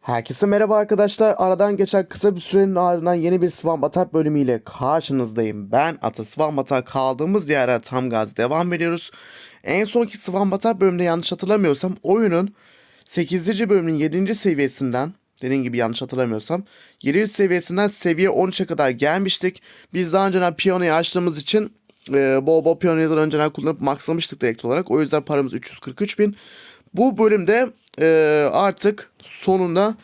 Herkese merhaba arkadaşlar. Aradan geçen kısa bir sürenin ardından yeni bir Swan Atak bölümüyle karşınızdayım. Ben Ata Swan Atak kaldığımız yere tam gaz devam ediyoruz. En sonki Swan Atak bölümünde yanlış hatırlamıyorsam oyunun 8. bölümünün 7. seviyesinden dediğim gibi yanlış hatırlamıyorsam 7. seviyesinden seviye 13'e kadar gelmiştik. Biz daha önceden piyanoyu açtığımız için e, bol bol piyanoyu önceden kullanıp maxlamıştık direkt olarak. O yüzden paramız 343 bin. Bu bölümde e, artık sonunda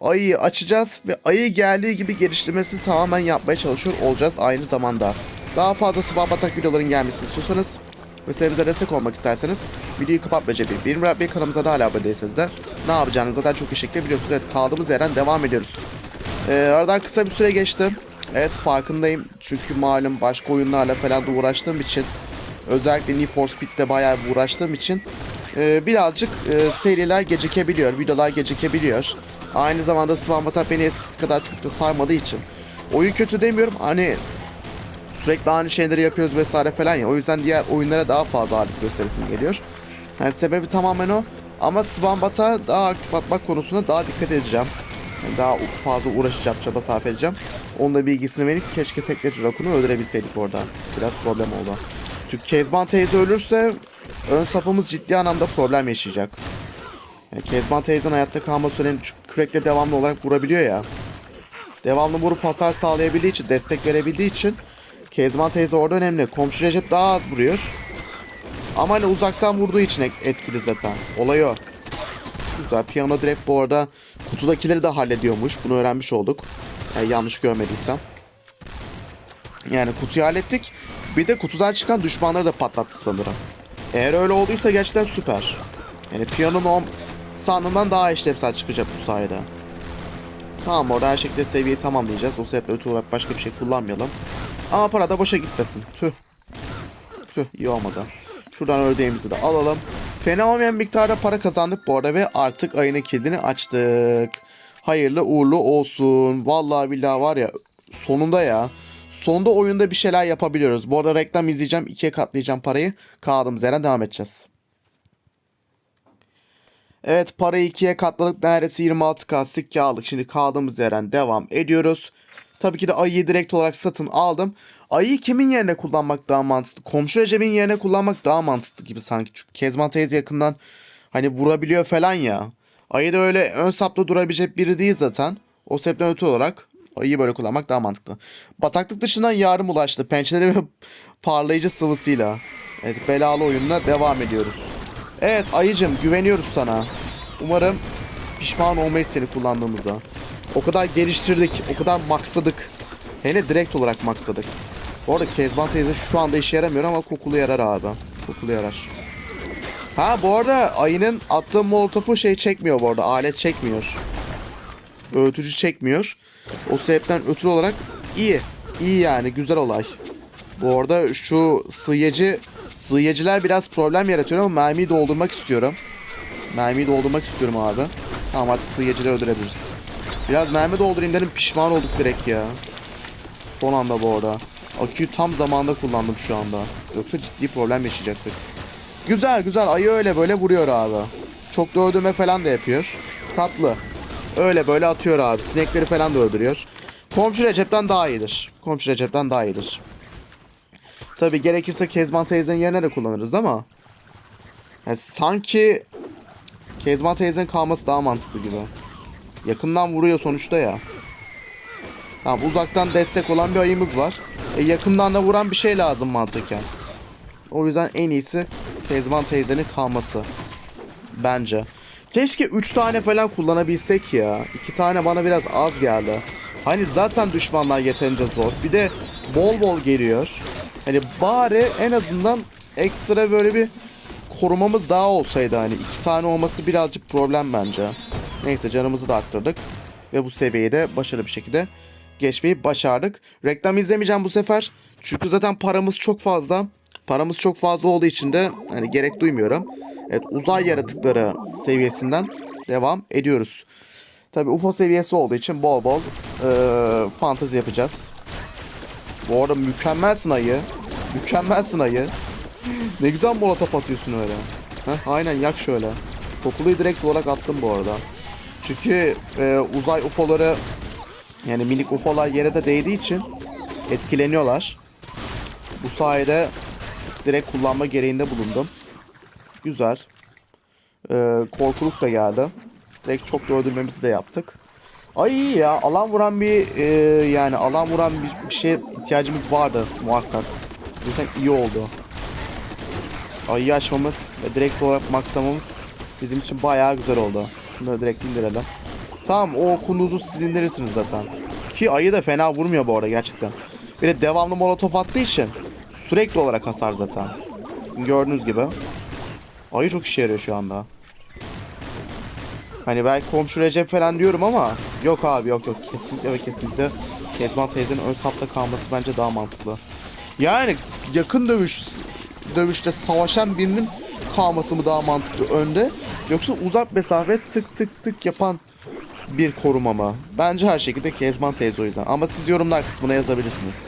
ayıyı açacağız ve ayı geldiği gibi geliştirmesini tamamen yapmaya çalışıyor olacağız aynı zamanda. Daha fazla swap atak videoların gelmesini istiyorsanız ve serimize destek olmak isterseniz videoyu kapatmaca bir benim Rabbi kanalımıza da hala abone değilseniz de ne yapacağınızı zaten çok iyi biliyorsunuz. Evet kaldığımız yerden devam ediyoruz. E, aradan kısa bir süre geçti. Evet farkındayım çünkü malum başka oyunlarla falan da uğraştığım için özellikle Need for Speed'de bayağı uğraştığım için e, birazcık e, seriler gecikebiliyor, videolar gecikebiliyor. Aynı zamanda Swan Batap beni eskisi kadar çok da sarmadığı için. Oyun kötü demiyorum hani sürekli aynı şeyleri yapıyoruz vesaire falan ya. O yüzden diğer oyunlara daha fazla ağırlık gösteresim geliyor. Yani sebebi tamamen o. Ama Swan Bat'a daha aktif atmak konusunda daha dikkat edeceğim. Yani daha fazla uğraşacağım, çaba sarf edeceğim. Onun da bilgisini verip keşke tekneci Rakun'u öldürebilseydik orada. Biraz problem oldu. Çünkü Kezban teyze ölürse ön safımız ciddi anlamda problem yaşayacak. Yani Kezban teyzen hayatta kalması önemli çünkü kürekle devamlı olarak vurabiliyor ya. Devamlı vurup hasar sağlayabildiği için, destek verebildiği için Kezban teyze orada önemli. Komşu Recep daha az vuruyor. Ama hani uzaktan vurduğu için et- etkili zaten. Olay o. Güzel. Piyano direkt bu arada kutudakileri de hallediyormuş. Bunu öğrenmiş olduk. Yani yanlış görmediysem. Yani kutuyu hallettik. Bir de kutudan çıkan düşmanları da patlattı sanırım. Eğer öyle olduysa gerçekten süper. Yani piyanonun o sandığından daha işlevsel çıkacak bu sayede. Tamam orada her şekilde seviyeyi tamamlayacağız. O sebeple öte olarak başka bir şey kullanmayalım. Ama para da boşa gitmesin. Tüh. Tüh iyi olmadı. Şuradan ördeğimizi de alalım. Fena olmayan miktarda para kazandık bu arada ve artık ayının kilidini açtık. Hayırlı uğurlu olsun. Vallahi billahi var ya sonunda ya. Sonunda oyunda bir şeyler yapabiliyoruz. Bu arada reklam izleyeceğim. ikiye katlayacağım parayı. Kaldığımız yerden devam edeceğiz. Evet parayı ikiye katladık. Neredeyse 26k sikke. Şimdi kaldığımız yerden devam ediyoruz. Tabii ki de ayıyı direkt olarak satın aldım. Ayıyı kimin yerine kullanmak daha mantıklı? Komşu Recep'in yerine kullanmak daha mantıklı gibi sanki. Çünkü Kezban teyze yakından hani vurabiliyor falan ya. Ayı da öyle ön sapta durabilecek biri değil zaten. O sebepten öte olarak ayıyı böyle kullanmak daha mantıklı. Bataklık dışından yarım ulaştı. Pençeleri ve parlayıcı sıvısıyla. Evet belalı oyununa devam ediyoruz. Evet ayıcım güveniyoruz sana. Umarım pişman olmayız seni kullandığımızda. O kadar geliştirdik, o kadar maxladık. Hele direkt olarak maxladık. Bu arada Kezban teyze şu anda işe yaramıyor ama kokulu yarar abi. Kokulu yarar. Ha bu arada ayının attığı molotofu şey çekmiyor bu arada. Alet çekmiyor. Öğütücü çekmiyor. O sebepten ötürü olarak iyi. İyi yani güzel olay. Bu arada şu sıyıcı sıyıcılar biraz problem yaratıyor ama mermiyi doldurmak istiyorum. Mermiyi doldurmak istiyorum abi. Tamam artık sıyıcıları öldürebiliriz. Biraz mermi doldurayım dedim pişman olduk direkt ya. Son anda bu arada. Aküyü tam zamanda kullandım şu anda. Yoksa ciddi problem yaşayacaktık. Güzel güzel ayı öyle böyle vuruyor abi. Çok da öldürme falan da yapıyor. Tatlı. Öyle böyle atıyor abi. Sinekleri falan da öldürüyor. Komşu Recep'ten daha iyidir. Komşu Recep'ten daha iyidir. Tabi gerekirse Kezban teyzenin yerine de kullanırız ama. Yani sanki Kezban teyzenin kalması daha mantıklı gibi. Yakından vuruyor sonuçta ya. Tamam uzaktan destek olan bir ayımız var. E, yakından da vuran bir şey lazım mantıken. O yüzden en iyisi Kezban teyzenin kalması. Bence. Keşke 3 tane falan kullanabilsek ya. 2 tane bana biraz az geldi. Hani zaten düşmanlar yeterince zor. Bir de bol bol geliyor. Hani bari en azından ekstra böyle bir korumamız daha olsaydı hani. iki tane olması birazcık problem bence. Neyse canımızı da arttırdık. Ve bu seviyeyi de başarılı bir şekilde geçmeyi başardık. Reklam izlemeyeceğim bu sefer. Çünkü zaten paramız çok fazla. Paramız çok fazla olduğu için de hani gerek duymuyorum. Evet uzay yaratıkları seviyesinden devam ediyoruz. Tabi UFO seviyesi olduğu için bol bol eee fantezi yapacağız. Bu arada mükemmelsin ayı. Mükemmelsin ayı. ne güzel molotof atıyorsun öyle. Heh, aynen yak şöyle. Kokuluyu direkt olarak attım bu arada. Çünkü e, uzay UFO'ları yani minik UFO'lar yere de değdiği için etkileniyorlar. Bu sayede direkt kullanma gereğinde bulundum. Güzel. Ee, korkuluk da geldi. Direkt çok da öldürmemizi de yaptık. Ay ya alan vuran bir e, yani alan vuran bir, bir şeye ihtiyacımız vardı muhakkak. Yüzden iyi oldu. Ayı açmamız ve direkt olarak maxlamamız bizim için bayağı güzel oldu. Şunları direkt indirelim. Tamam o kunduzu siz indirirsiniz zaten. Ki ayı da fena vurmuyor bu arada gerçekten. Bir de devamlı molotof attığı için sürekli olarak hasar zaten. Gördüğünüz gibi. Ayı çok işe yarıyor şu anda. Hani belki komşu Recep falan diyorum ama yok abi yok yok kesinlikle ve kesinlikle Kezban teyzenin ön safta kalması bence daha mantıklı. Yani yakın dövüş dövüşte savaşan birinin kalması mı daha mantıklı önde yoksa uzak mesafe tık tık tık yapan bir koruma mı? Bence her şekilde Kezban teyze o yüzden. Ama siz yorumlar kısmına yazabilirsiniz.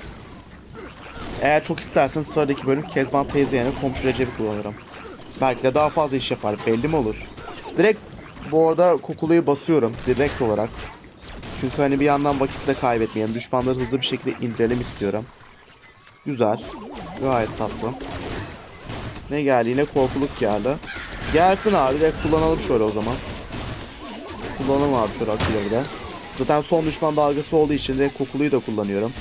Eğer çok isterseniz sıradaki bölüm Kezban teyze yerine komşu Recep'i kullanırım. Belki de daha fazla iş yapar. Belli mi olur? Direkt bu arada kokuluyu basıyorum direkt olarak. Çünkü hani bir yandan vakit de kaybetmeyelim. Düşmanları hızlı bir şekilde indirelim istiyorum. Güzel. Gayet tatlı. Ne geldi? Yine korkuluk geldi. Gelsin abi. Direkt kullanalım şöyle o zaman. Kullanalım abi şöyle aküleri de. Zaten son düşman dalgası olduğu için direkt kokuluyu da kullanıyorum.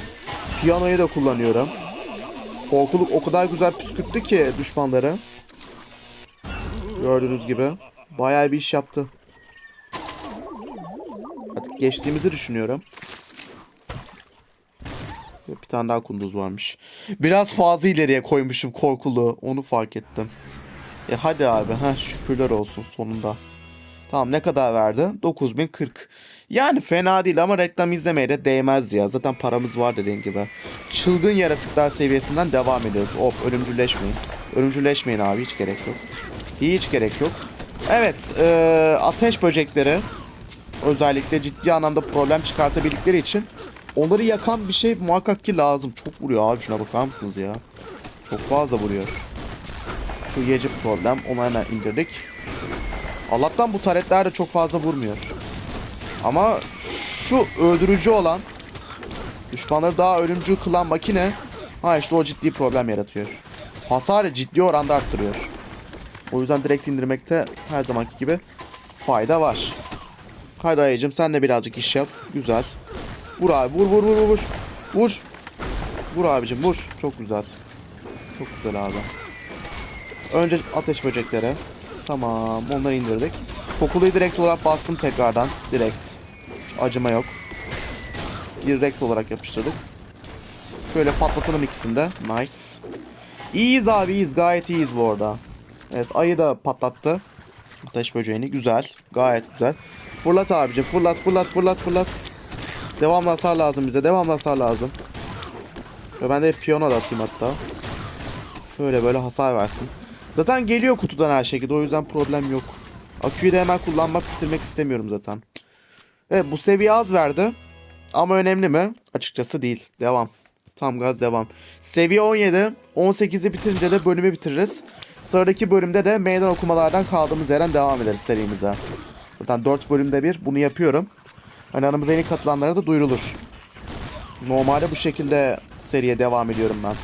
Piyanoyu da kullanıyorum. Korkuluk o kadar güzel püskürttü ki düşmanları. Gördüğünüz gibi. Bayağı bir iş yaptı. Artık geçtiğimizi düşünüyorum. Bir tane daha kunduz varmış. Biraz fazla ileriye koymuşum korkulu. Onu fark ettim. E hadi abi. ha şükürler olsun sonunda. Tamam ne kadar verdi? 9040. Yani fena değil ama reklam izlemeye de değmez ya. Zaten paramız var dediğim gibi. Çılgın yaratıklar seviyesinden devam ediyoruz. Hop ölümcülleşmeyin. Ölümcülleşmeyin abi hiç gerek yok. Hiç gerek yok. Evet eee, ateş böcekleri özellikle ciddi anlamda problem çıkartabildikleri için onları yakan bir şey muhakkak ki lazım. Çok vuruyor abi şuna bakar mısınız ya? Çok fazla vuruyor. Şu yeci problem onu hemen indirdik. Allah'tan bu taretler de çok fazla vurmuyor. Ama şu öldürücü olan düşmanları daha ölümcül kılan makine ha işte o ciddi problem yaratıyor. Hasarı ciddi oranda arttırıyor. O yüzden direkt indirmekte her zamanki gibi fayda var. Haydi ayıcım sen de birazcık iş yap. Güzel. Vur abi vur vur vur vur. Vur. Vur abicim vur. Çok güzel. Çok güzel abi. Önce ateş böcekleri. Tamam onları indirdik. Kokuluyu direkt olarak bastım tekrardan. Direkt. Acıma yok. Direkt olarak yapıştırdık. Şöyle patlatalım ikisini de. Nice. İyiyiz abi iyiyiz. Gayet iyiyiz bu arada. Evet ayı da patlattı. Ateş böceğini. Güzel. Gayet güzel. Fırlat abicim. Fırlat fırlat fırlat fırlat. Devamlı hasar lazım bize. Devamlı hasar lazım. Ve ben de piyano da atayım hatta. Böyle böyle hasar versin. Zaten geliyor kutudan her şekilde. O yüzden problem yok. Aküyü de hemen kullanmak bitirmek istemiyorum zaten. Evet bu seviye az verdi. Ama önemli mi? Açıkçası değil. Devam. Tam gaz devam. Seviye 17. 18'i bitirince de bölümü bitiririz. Sıradaki bölümde de meydan okumalardan kaldığımız yerden devam ederiz serimize. Zaten 4 bölümde bir bunu yapıyorum. Hani aramıza yeni katılanlara da duyurulur. Normalde bu şekilde seriye devam ediyorum ben.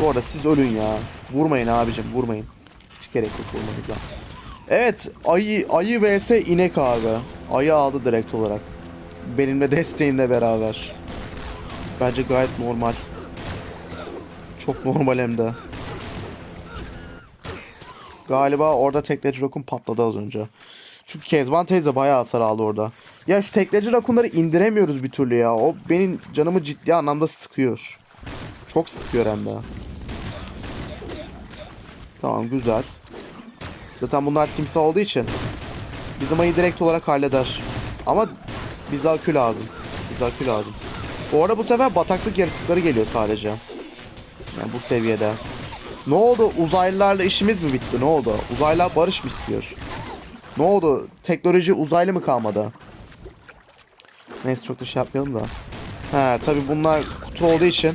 Bu arada siz ölün ya. Vurmayın abicim vurmayın. Hiç gerek yok vurmanıza. Evet ayı, ayı vs inek abi. Ayı aldı direkt olarak. Benimle desteğimle beraber. Bence gayet normal. Çok normal hem de. Galiba orada tekleci rakun patladı az önce. Çünkü Kezban teyze bayağı hasar aldı orada. Ya şu tekleci rakunları indiremiyoruz bir türlü ya. O benim canımı ciddi anlamda sıkıyor. Çok sıkıyor hem de. Tamam güzel. Zaten bunlar timsah olduğu için bizim ayı direkt olarak halleder. Ama bize akü lazım. Bize akü lazım. Bu arada bu sefer bataklık yaratıkları geliyor sadece. Yani bu seviyede. Ne oldu? Uzaylılarla işimiz mi bitti? Ne oldu? Uzaylılar barış mı istiyor? Ne oldu? Teknoloji uzaylı mı kalmadı? Neyse çok da şey yapmayalım da. He tabi bunlar kutu olduğu için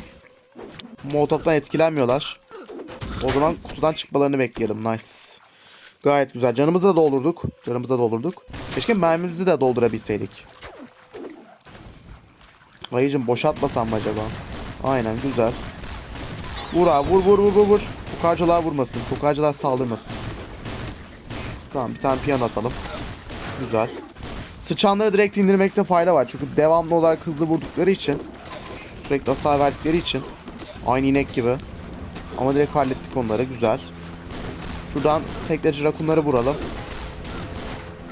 Molotov'dan etkilenmiyorlar. O zaman kutudan çıkmalarını bekleyelim. Nice. Gayet güzel. Canımızı da doldurduk. Canımızı da doldurduk. Keşke mermimizi de doldurabilseydik. Ayıcım boşaltmasam mı acaba? Aynen güzel. Vur abi vur vur vur vur vur. Kukarcılar vurmasın. Kukarcılar saldırmasın. Tamam bir tane piyano atalım. Güzel. Sıçanları direkt indirmekte fayda var. Çünkü devamlı olarak hızlı vurdukları için. Sürekli hasar verdikleri için. Aynı inek gibi. Ama direkt hallettik onları. Güzel. Şuradan tekleci rakunları vuralım.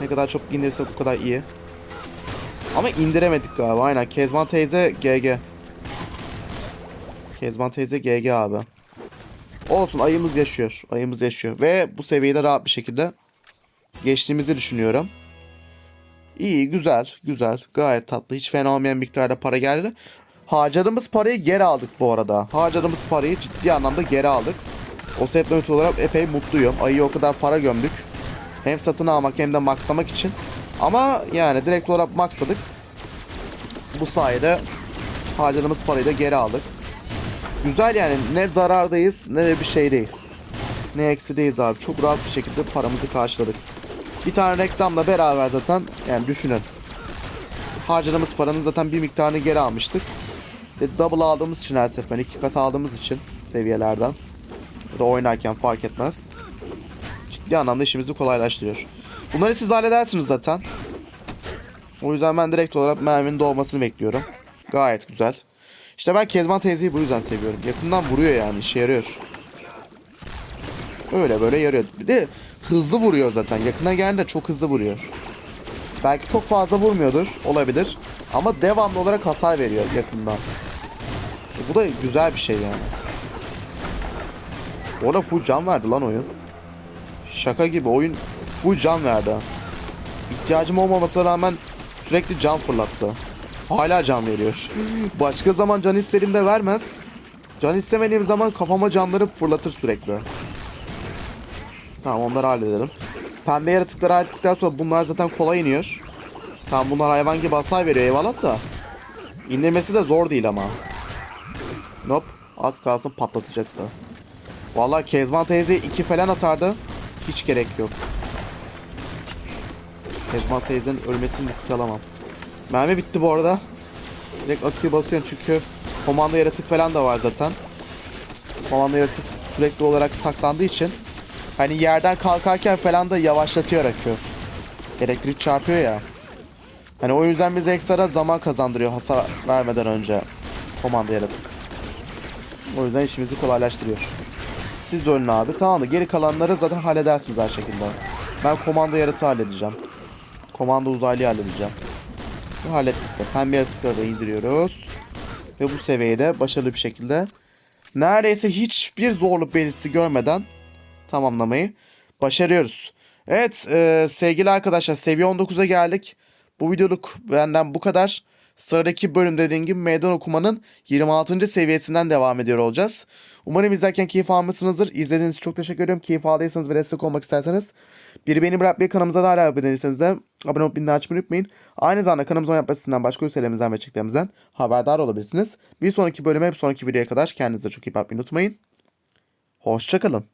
Ne kadar çok indirirsek o kadar iyi. Ama indiremedik galiba. Aynen. Kezban teyze GG. Kezban teyze GG abi. Olsun ayımız yaşıyor. Ayımız yaşıyor. Ve bu seviyede rahat bir şekilde geçtiğimizi düşünüyorum. İyi, güzel, güzel. Gayet tatlı. Hiç fena olmayan miktarda para geldi. Harcadığımız parayı geri aldık bu arada. Harcadığımız parayı ciddi anlamda geri aldık. O sebeple ötürü olarak epey mutluyum. Ayı o kadar para gömdük. Hem satın almak hem de maxlamak için. Ama yani direkt olarak maxladık. Bu sayede harcadığımız parayı da geri aldık. Güzel yani ne zarardayız ne de bir şeydeyiz. Ne eksideyiz abi. Çok rahat bir şekilde paramızı karşıladık. Bir tane reklamla beraber zaten yani düşünün. Harcadığımız paranın zaten bir miktarını geri almıştık. Ve double aldığımız için her sefer iki kat aldığımız için seviyelerden. Ya da oynarken fark etmez. Ciddi anlamda işimizi kolaylaştırıyor. Bunları siz halledersiniz zaten. O yüzden ben direkt olarak merminin doğmasını bekliyorum. Gayet güzel. İşte ben Kezban teyzeyi bu yüzden seviyorum. Yakından vuruyor yani işe yarıyor. Öyle böyle yarıyor. Bir de hızlı vuruyor zaten. Yakına gelince çok hızlı vuruyor. Belki çok fazla vurmuyordur. Olabilir. Ama devamlı olarak hasar veriyor yakından. Bu da güzel bir şey yani. Orada full can verdi lan oyun. Şaka gibi oyun full can verdi. İhtiyacım olmamasına rağmen sürekli can fırlattı. Hala can veriyor. Başka zaman can istediğimde vermez. Can istemediğim zaman kafama canları fırlatır sürekli. Tamam onları halledelim. Pembe yaratıkları hallettikten sonra bunlar zaten kolay iniyor. Tamam bunlar hayvan gibi hasar veriyor eyvallah da. İndirmesi de zor değil ama. Nope. Az kalsın patlatacaktı. Vallahi Kezban teyze 2 falan atardı. Hiç gerek yok. Kezban teyzenin ölmesini riske alamam. Mermi bitti bu arada. Direkt aküyü basıyorum çünkü komanda yaratık falan da var zaten. Komanda yaratık sürekli olarak saklandığı için hani yerden kalkarken falan da yavaşlatıyor akü. Elektrik çarpıyor ya. Hani o yüzden bize ekstra zaman kazandırıyor hasar vermeden önce komanda yaratık. O yüzden işimizi kolaylaştırıyor. Siz de ölün abi. Tamam da geri kalanları zaten halledersiniz her şekilde. Ben komando yaratığı halledeceğim. Komando uzaylıyı halledeceğim. Bu hallettik de. Pembe yaratıkları da indiriyoruz. Ve bu seviyede başarılı bir şekilde neredeyse hiçbir zorluk belirtisi görmeden tamamlamayı başarıyoruz. Evet e, sevgili arkadaşlar seviye 19'a geldik. Bu videoluk benden bu kadar. Sıradaki bölüm dediğim gibi meydan okumanın 26. seviyesinden devam ediyor olacağız. Umarım izlerken keyif almışsınızdır. İzlediğiniz için çok teşekkür ediyorum. Keyif aldıysanız ve destek olmak isterseniz bir beni bırakmayı kanalımıza da hala abone değilseniz de abone olup bildirim açmayı unutmayın. Aynı zamanda kanalımızın yapmasından başka üselerimizden ve çeklerimizden haberdar olabilirsiniz. Bir sonraki bölüme bir sonraki videoya kadar kendinize çok iyi bakmayı unutmayın. Hoşçakalın.